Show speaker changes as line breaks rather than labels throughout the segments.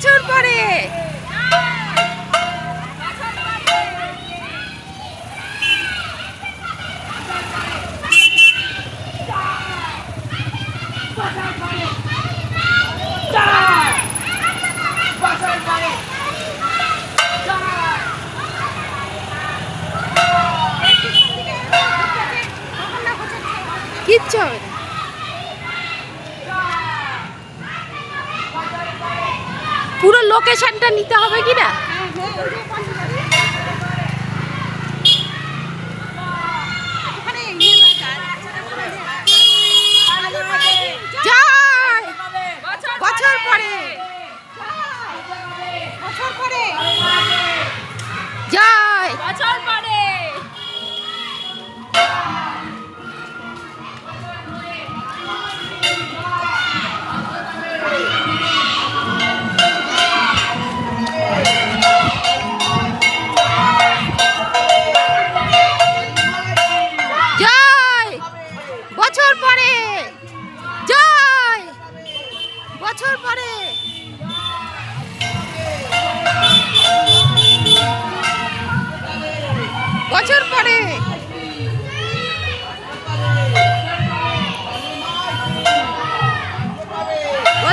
বছর পরে। কিচ্ছু পুরো নিতে হবে কি না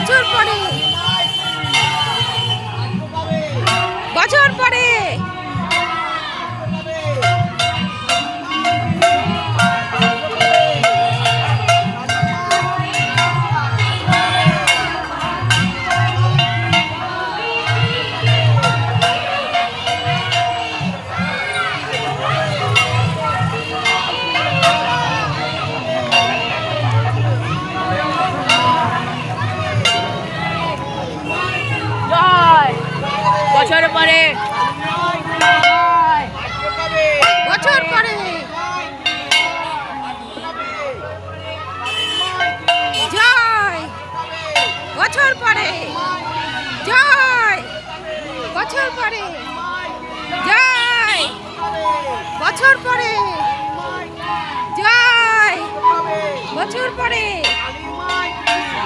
বছর পরে পরে
বছর পরে।
জয়। বছর পরে। জয়। বছর পরে।
জয়। বছর পরে।
জয়। বছর পরে।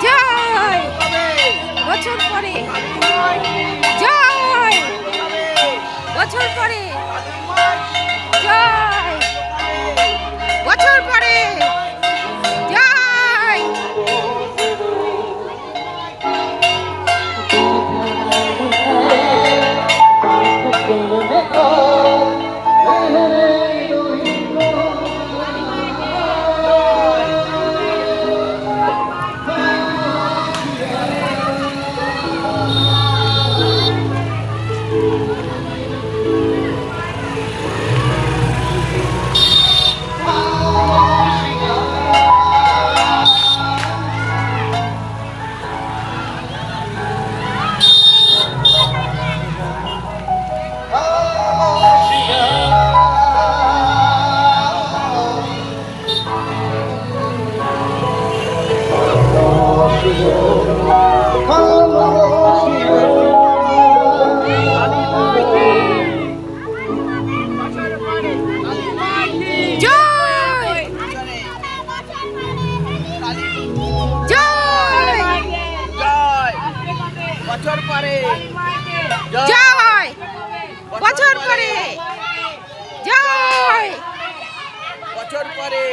জয়। বছর পরে। বছর পরে। জয়। বছর পরে। বছর পরে। জয়। বছর পরে। জয়। বছর পরে।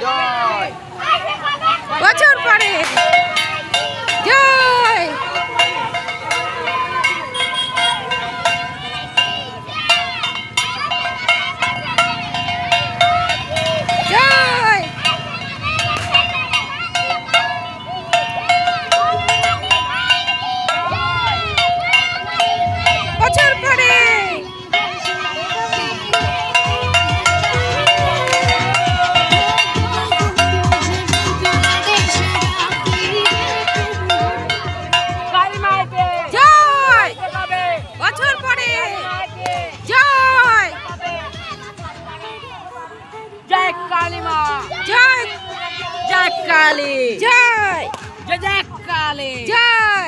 জয়।
বছর পরে।
জয়
কালী মা।
জয়
জয় কালী। জয় জয় কালী।
জয়